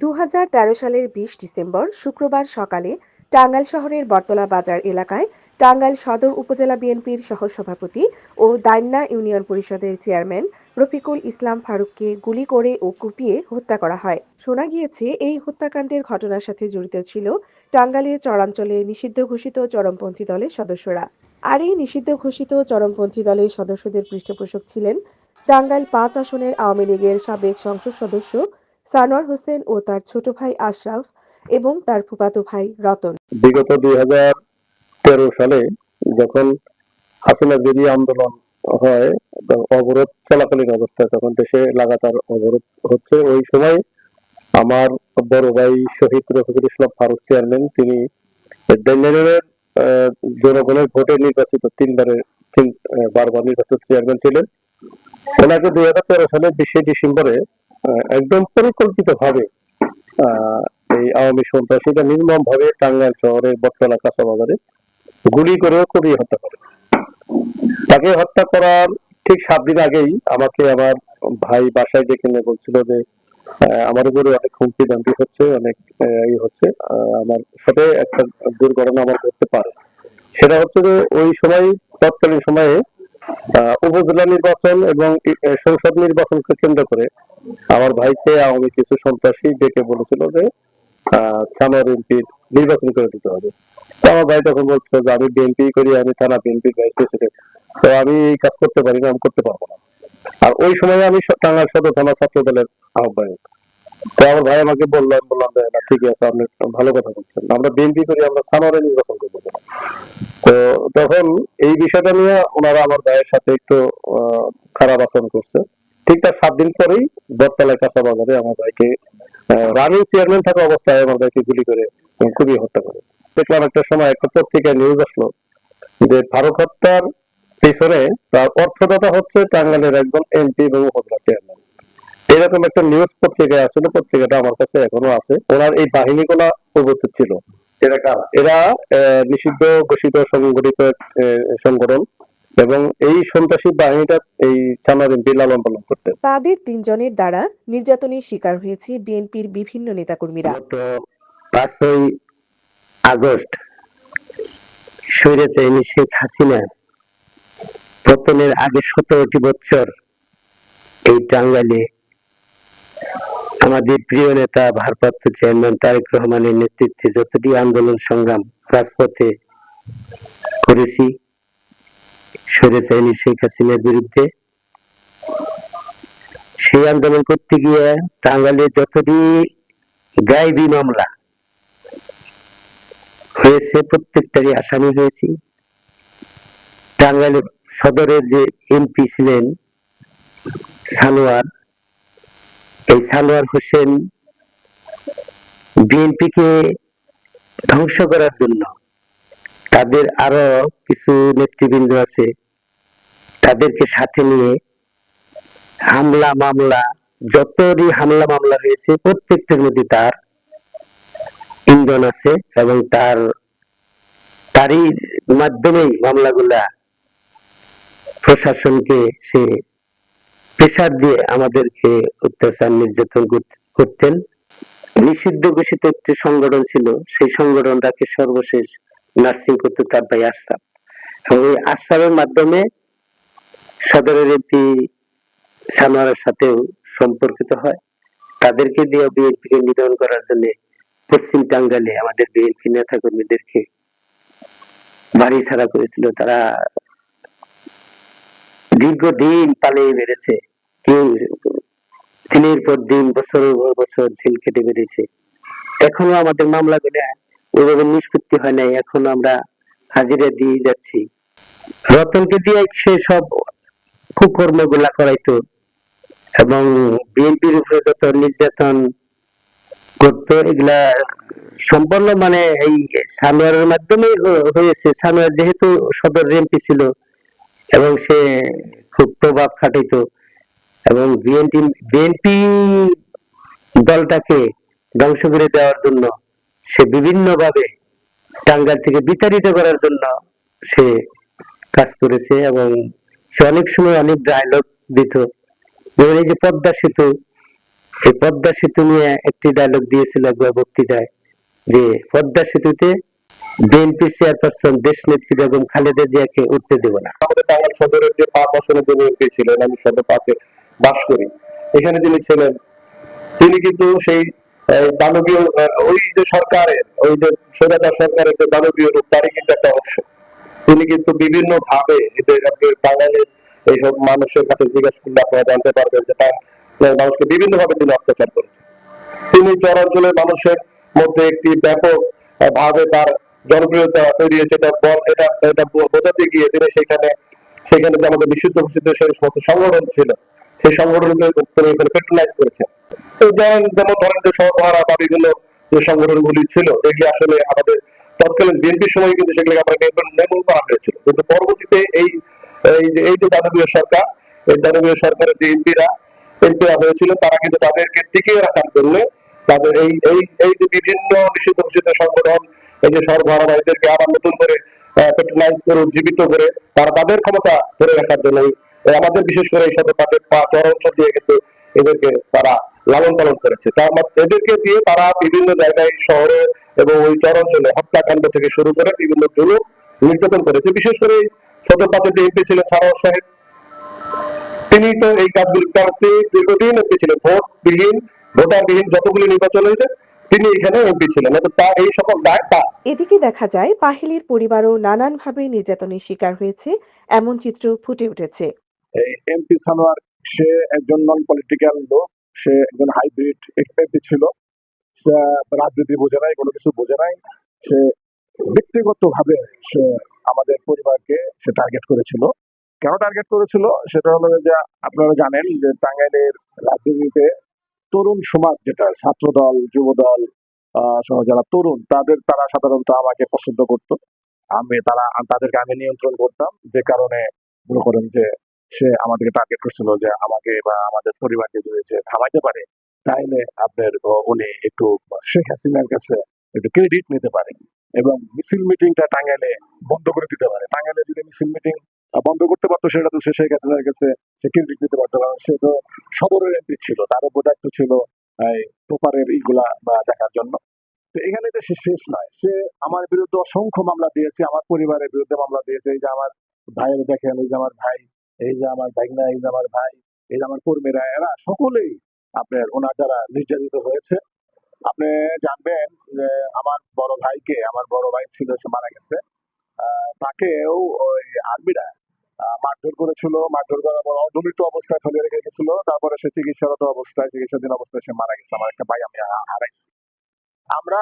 দু হাজার তেরো সালের বিশ ডিসেম্বর শুক্রবার সকালে টাঙ্গাইল শহরের বটতলা বাজার এলাকায় টাঙ্গাইল সদর উপজেলা বিএনপির সহসভাপতি ও দাইন্যা ইউনিয়ন পরিষদের চেয়ারম্যান রফিকুল ইসলাম ফারুককে গুলি করে ও কুপিয়ে হত্যা করা হয়। শোনা গিয়েছে, এই হত্যাকাণ্ডের ঘটনার সাথে জড়িত ছিল টাঙ্গাইলের চরাঞ্চলে নিষিদ্ধ ঘোষিত চরমপন্থী দলের সদস্যরা। আর এই নিষিদ্ধ ঘোষিত চরমপন্থী দলের সদস্যদের পৃষ্ঠপোষক ছিলেন টাঙ্গাইল পাঁচ আসনের আওয়ামী লীগের সাবেক সংসদ সদস্য সানোয়ার হোসেন ও তার ছোট ভাই আশরাফ এবং তার ফুফাতো ভাই রতন। বিগত দুই হাজার তেরো সালে যখন হাসিনা বিরোধী আন্দোলন হয় অবরোধ চলাকালীন অবস্থায় তখন দেশে লাগাতার অবরোধ হচ্ছে। ওই সময় আমার বড় ভাই শহীদ রফিকুল ইসলাম ফারুক চেয়ারম্যান, তিনি ডেন্ডারের জনগণের ভোটে নির্বাচিত তিনবারের, তিন বারবার নির্বাচিত চেয়ারম্যান ছিলেন। ওনাকে দুই হাজার তেরো সালের বিশে ডিসেম্বরে একদম পরিকল্পিত ভাবে এই আওয়ামী সন্ত্রাসীরা নির্মম ভাবে টাঙ্গাইল শহরের বটতলা কাঁচা বাজারে গুলি করেও কুপিয়ে হত্যা করে। তাকে হত্যা করার ঠিক সাত দিন আগেই আমাকে আমার ভাই বাসায় ডেকে নিয়ে বলছিল যে আমার উপরে অনেক হুমকি দামকি হচ্ছে, অনেক ই হচ্ছে আমার সাথে একটা দুর্ঘটনা আমার ঘটতে পারে। সেটা হচ্ছে যে ওই সময়, তৎকালীন সময়ে উপজেলা নির্বাচন এবং সংসদ নির্বাচনকে কেন্দ্র করে আমার ভাইকে আওয়ামী কিছু সন্ত্রাসী ডেকে বলেছিল যে আহ, থানা বিএনপির নির্বাচন করে দিতে হবে। আমার ভাই তখন বলছিল যে আমি বিএনপি করি আমি থানা বিএনপির ভাইস প্রেসিডেন্ট তো আমি এই কাজ করতে পারি না আমি করতে পারব না। আর ওই সময় আমি টাঙ্গাইল সদর থানা ছাত্র দলের আহ্বায়ক। তো আমার ভাই আমাকে বলল আমি বললাম যে না ঠিক আছে আপনি ভালো কথা বলছেন। আমরা বিএনপি করি আমরা থানারে নির্বাচন করব তো। তখন এই বিষয়টা নিয়ে ওনারা আমার ভাইয়ের সাথে একটু খারাপ আচরণ করছে। ঠিক তার সাত দিন পরেই বটতলায় কাঁচা বাজারে আমার ভাইকে রানিং চেয়ারম্যান থাকা অবস্থায় আমার ভাইকে গুলি করে খুবই হত্যা করে। দেখলাম একটা সময় একটা পত্রিকায় নিউজ আসলো যে ফারুক হত্যার পিছনে তার অর্থদাতা হচ্ছে টাঙ্গাইলের একজন এমপি এবং উপজেলা চেয়ারম্যান এরকম একটা নিউজ পত্রিকায় আসলে পত্রিকাটা আমার কাছে এখনও আছে। ওনার এই বাহিনীগুলা উপস্থিত ছিল। এরা নিষিদ্ধ ঘোষিত সংগঠিত সংগঠন। এবং এই সন্ত্রাসী বাহিনীটা এই চানার এমপি লালন পালন করতেন তাদের তিনজনের দ্বারা নির্যাতনের শিকার হয়েছে বিএনপির বিভিন্ন নেতাকর্মীরা। পাঁচই আগস্ট স্বৈরাচারী শেখ হাসিনা পতনের আগে সতেরোটি বছর এই টাঙ্গাইলে আমাদের প্রিয় নেতা ভারপ্রাপ্ত চেয়ারম্যান তারেক রহমানের নেতৃত্বে যতটি আন্দোলন সংগ্রাম রাজপথে করেছি স্বৈরাচারী শেখ হাসিনার বিরুদ্ধে। সেই আন্দোলন করতে গিয়ে টাঙ্গাইলে যতটি গায়েবী মামলা হয়েছে, প্রত্যেকটারই আসামি হয়েছি। টাঙ্গাইল সদরের যে এমপি ছিলেন সানোয়ার, এই সানোয়ার হোসেন বিএনপিকে ধ্বংস করার জন্য তাদের আরও কিছু নেতৃবৃন্দ আছে, তাদেরকে সাথে নিয়ে হামলা, মামলা, যতই হামলা, মামলা হয়েছে, প্রত্যেকটার মধ্যে তার ইন্ধন আছে এবং তার, তারই মাধ্যমেই মামলাগুলা প্রশাসনকে সে প্রেশার দিয়ে আমাদেরকে অত্যাচার নির্যাতন করতেন। নিষিদ্ধ ঘোষিত একটি সংগঠন ছিল, সেই সংগঠনটাকে সর্বশেষ নার্সিং করতে তার ভাই আশরাফ এবং এই আশরাফের মাধ্যমে সদরের এমপি সানোয়ারের সাথেও সম্পর্কিত হয়। তাদেরকে দিয়ে বিএনপি কে নিধন করার জন্য পশ্চিম টাঙ্গাইলে আমাদের বিএনপি নেতা কর্মীদেরকে বাড়ি ছাড়া করেছিল। তারা দীর্ঘদিন পালিয়ে বেড়েছে। কেউ দিনের পর দিন, বছরের পর বছর জেল কেটে বেড়েছে। এখনও আমাদের মামলা মামলাগুলো ওইভাবে নিষ্পত্তি হয় নাই, এখনও আমরা হাজিরা দিয়ে যাচ্ছি। রতনকে দিয়ে সে সব কুকর্মগুলা করাইতো এবং বিএনপির উপরে যত নির্যাতন করতো, এগুলা সম্পূর্ণ মানে এই সানোয়ারের মাধ্যমে হয়েছে। সানোয়ার যেহেতু সদর এমপি ছিল এবং সে খুব প্রভাব খাটাইতো এবং বিএনপি বিএনপি দলটাকে ধ্বংস করে দেওয়ার জন্য সে বিভিন্ন ভাবে টাঙ্গাইল থেকে বিতাড়িত করার জন্য সে কাজ করেছে এবং সে অনেক সময় অনেক ডায়লগ দিত। যেমন এই যে পদ্মা সেতু, এই পদ্মা সেতু নিয়ে একটি ডায়লগ দিয়েছিল একবার বক্তৃতায় যে পদ্মা সেতুতে বিএনপি চেয়ারপারসন দেশ নেত্রী বেগম খালেদা জিয়াকে উঠতে দেব না। আমাদের টাঙ্গাইল সদরের যে পাঁচ আসনের যিনি এমপি ছিলেন, আমি সদর পাঁচে বাস করি। এখানে যিনি ছিলেন, তিনি কিন্তু সেই দানবীয় ওই যে ওই যে সরকারের যে দানবীয় রূপ, তারই কিন্তু একটা অংশ। তিনি কিন্তু বিভিন্ন ভাবে এদের টাঙ্গাইলের এইসব মানুষের কাছে জিজ্ঞাসা করলে আপনারা জানতে পারবেন যে মানুষকে বিভিন্ন ভাবে তিনি অত্যাচার করেছেন। তিনি চরাঞ্চলের মানুষের মধ্যে একটি ব্যাপক ভাবে তার জনপ্রিয়তা তৈরি হয়েছে। এটা বল- এটা এটা বোঝাতে গিয়ে তিনি সেখানে সেখানে যে আমাদের বিশুদ্ধ ঘোষিত সেই সমস্ত সংগঠন ছিল, সেই সংগঠনকে তিনি এখানে পেট্রোলাইজ করেছেন। যেমন ধরেন যে সহপাড়া বা বিভিন্ন যে সংগঠনগুলি ছিল, এগুলি আসলে আমাদের তৎকালীন বিএনপির সময় কিন্তু সেগুলিকে আমরা নির্মূল করা হয়েছিল। কিন্তু পরবর্তীতে এই এই যে দানবীয় সরকার, এই দানবীয় সরকারের যে এমপিরা এমপিরা হয়েছিল, তারা কিন্তু তাদেরকে টিকিয়ে রাখার জন্য তাদের এই এই এই যে বিভিন্ন নিষিদ্ধ ঘোষিত সংগঠন, এই যে সরবরাহ এদেরকে আবার নতুন করে পেট্রোলাইজ করে, উজ্জীবিত করে, তারা তাদের ক্ষমতা ধরে রাখার জন্য আমাদের বিশেষ করে এই শত পাঁচের পা চর অঞ্চল দিয়ে কিন্তু এদেরকে তারা লালন পালন করেছে। তার মত- এদেরকে দিয়ে তারা বিভিন্ন জায়গায় শহরে এবং ওই চর অঞ্চলে হত্যাকাণ্ড থেকে শুরু করে বিভিন্ন জুলুম নির্যাতন করেছে। বিশেষ করে শত পাঁচের যে এমপি ছিলেন সারাওয়ার সাহেব তিনি তো এই কাজগুলি করতে দীর্ঘদিন এমপি ছিলেন। ভোটবিহীন ভোটারবিহীন যতগুলি নির্বাচন হয়েছে তিনি এখানে এমপি ছিলেন। তা এই সকল দায় তার। এদিকে দেখা যায় পাহেলির পরিবারও নানানভাবে নির্যাতনের শিকার হয়েছে এমন চিত্র ফুটে উঠেছে। এই এমপি সানোয়ার সে একজন নন পলিটিক্যাল লোক। সে একজন হাইব্রিড এমপি ছিল। সে রাজনীতি বোঝে নাই, কোনো কিছু বোঝে নাই। সে ব্যক্তিগত ভাবে সে আমাদের পরিবারকে সে টার্গেট করেছিল। কেন টার্গেট করেছিল? সেটা হলো যে আপনারা জানেন যে টাঙ্গাইলের রাজনীতিতে তরুণ সমাজ যেটা, ছাত্রদল, যুবদল সহ যারা তরুণ, তাদের তারা সাধারণত আমাকে পছন্দ করতো। আমি তারা, তাদেরকে আমি নিয়ন্ত্রণ করতাম। যে কারণে মনে করেন যে সে আমাদেরকে টার্গেট করছিল যে আমাকে বা আমাদের পরিবারকে যদি সে থামাইতে পারে, তাইলে আপনার উনি একটু শেখ হাসিনার কাছে একটু ক্রেডিট নিতে পারে এবং মিছিল মিটিংটা টাঙ্গাইলে বন্ধ করে দিতে পারে। টাঙ্গাইলে যদি মিছিল মিটিং বন্ধ করতে পারতো, সেটা তো সে শেখ হাসিনার কাছে সে ক্রেডিট নিতে পারতো, কারণ সে তো সদরের এমপি ছিল, তার উপর দায়িত্ব ছিল প্রপারের ইগুলা বা দেখার জন্য। তো এখানে তো সে শেষ নয়। সে আমার বিরুদ্ধে অসংখ্য মামলা দিয়েছে, আমার পরিবারের বিরুদ্ধে মামলা দিয়েছে। এই যে আমার ভাইয়ের দেখেন, এই যে আমার ভাই এই যে আমার ভাইনা এই যে আমার ভাই, এই যে আমার কর্মীরা, এরা সকলেই আপনার ওনার দ্বারা নির্যাতিত হয়েছে। আপনি জানবেন যে আমার বড় ভাইকে, আমার বড় ভাই ছিল, সে মারা গেছে। তাকেও ওই আর্মিরা মারধর করেছিল। মারধর করার পর অদলিত অবস্থায় ফেলে রেখে গেছিল। তারপরে সে চিকিৎসারত অবস্থায়, চিকিৎসাধীন অবস্থায় সে মারা গেছে। আমার একটা ভাই আমি হারাইছি। আমরা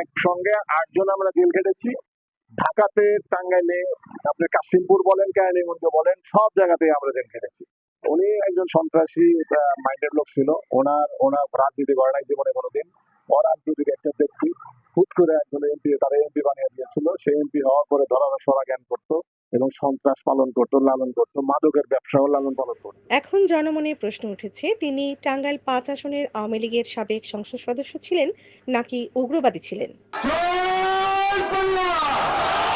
একসঙ্গে আটজন আমরা জেল খেটেছি। ঢাকাতে টাঙ্গাইলে আপনি কাশিমপুর বলেন কেরানীগঞ্জ বলেন সব জায়গাতে আমরা জেল খেটেছি। উনি একজন সন্ত্রাসী মাইন্ডেড লোক ছিল। ওনার ওনার রাজনীতি করে নাই জীবনে কোনোদিন। অরাজনৈতিক একটা ব্যক্তি। হুট করে একজন এমপি তারা এমপি বানিয়ে দিয়েছিল। সেই এমপি হওয়ার পরে ধরানো সরা জ্ঞান করতো এবং সন্ত্রাস পালন করতো লালন করতো মাদকের ব্যবসাও লালন পালন করতো। এখন জনমনে প্রশ্ন উঠেছে তিনি টাঙ্গাইল পাঁচ আসনের আওয়ামী লীগের সাবেক সংসদ সদস্য ছিলেন নাকি উগ্রবাদী ছিলেন? জয়